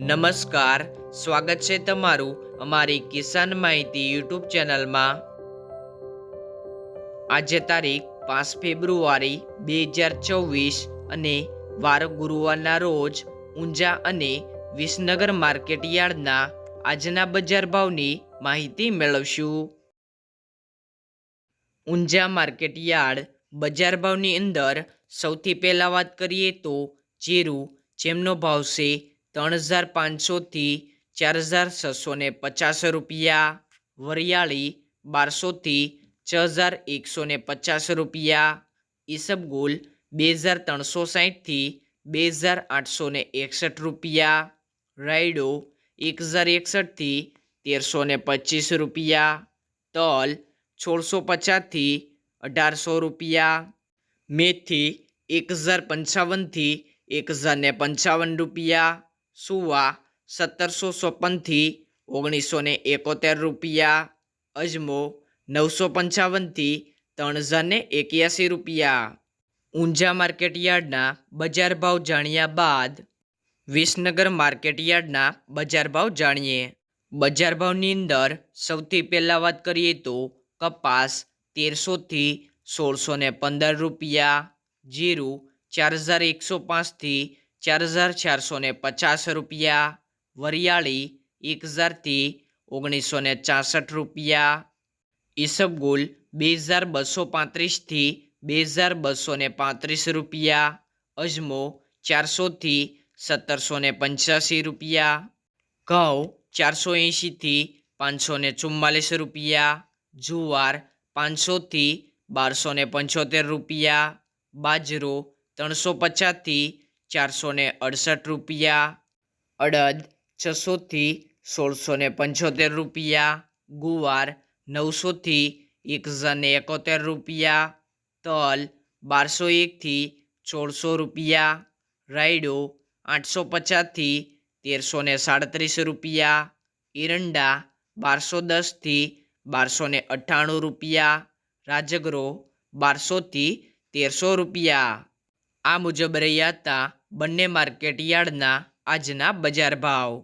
નમસ્કાર, સ્વાગત છે તમારું અમારી કિસાન માહિતી યુટ્યુબ ચેનલમાં. આજે તારીખ પાંચ ફેબ્રુઆરી બે હજાર ચોવીસ અને વાર ગુરુવારના રોજ ઊંઝા અને વિસનગર માર્કેટ યાર્ડના આજના બજાર ભાવની માહિતી મેળવશું. ઊંઝા માર્કેટ યાર્ડ બજાર ભાવની અંદર સૌથી પહેલાં વાત કરીએ તો જીરું જેમનો ભાવ છે ત્રણ હજાર પાંચસોથી ચાર હજાર છસો ને પચાસ રૂપિયા, વરિયાળી બારસોથી છ હજાર એકસો ને પચાસ રૂપિયા ઈસબગુલ બે હજાર ત્રણસો સાહીઠથી બે હજાર આઠસો ને એકસઠ રૂપિયા, રાયડો એક હજાર એકસઠથી તેરસો ને પચીસ રૂપિયા, તલ સોળસો પચાસથી અઢારસો રૂપિયા, મેથી એક હજાર પંચાવનથી એક હજાર પંચાવન રૂપિયા સુવા સત્તરસો ચોપનથી ઓગણીસો ને એકોતેર રૂપિયા, અજમો નવસો પંચાવનથી ત્રણ હજાર ને એક્યાસી રૂપિયા. ઊંઝા માર્કેટ યાર્ડના બજાર ભાવ જાણ્યા બાદ વિસનગર માર્કેટ યાર્ડના બજાર ભાવ જાણીએ. બજાર ભાવની અંદર સૌથી પહેલાં વાત કરીએ તો કપાસ તેરસોથી સોળસો ને પંદર રૂપિયા, જીરું ચાર હજાર એકસો પાંચથી ચાર હજાર ચારસો ને પચાસ રૂપિયા, વરિયાળી એક હજારથી ઓગણીસો ને ચાસઠ રૂપિયા, ઈસબગુલ બે હજાર બસો પાંત્રીસથી બે હજાર બસો ને પાંત્રીસ રૂપિયા, અજમો ચારસોથી સત્તરસો ને પંચ્યાસી રૂપિયા, ઘઉં ચારસો એંશીથી પાંચસો ને ચુમ્માલીસ રૂપિયા, જુવાર પાંચસોથી બારસો ને પંચોતેર રૂપિયા, બાજરો ત્રણસો પચાસથી ચારસો ને અડસઠ રૂપિયા, અડદ છસોથી સોળસો ને પંચોતેર રૂપિયા, ગુવાર નવસોથી એક હજાર ને એકોતેર રૂપિયા, તલ બારસો એકથી સોળસો રૂપિયા, રાયડો આઠસો પચાસથી તેરસો ને સાડત્રીસ રૂપિયા, એરંડા બારસો દસથી બારસો ને અઠ્ઠાણું રૂપિયા, રાજગરો બારસોથી તેરસો રૂપિયા. આ મુજબ રહ્યા હતા બંને માર્કેટ યાર્ડના આજના બજાર ભાવ.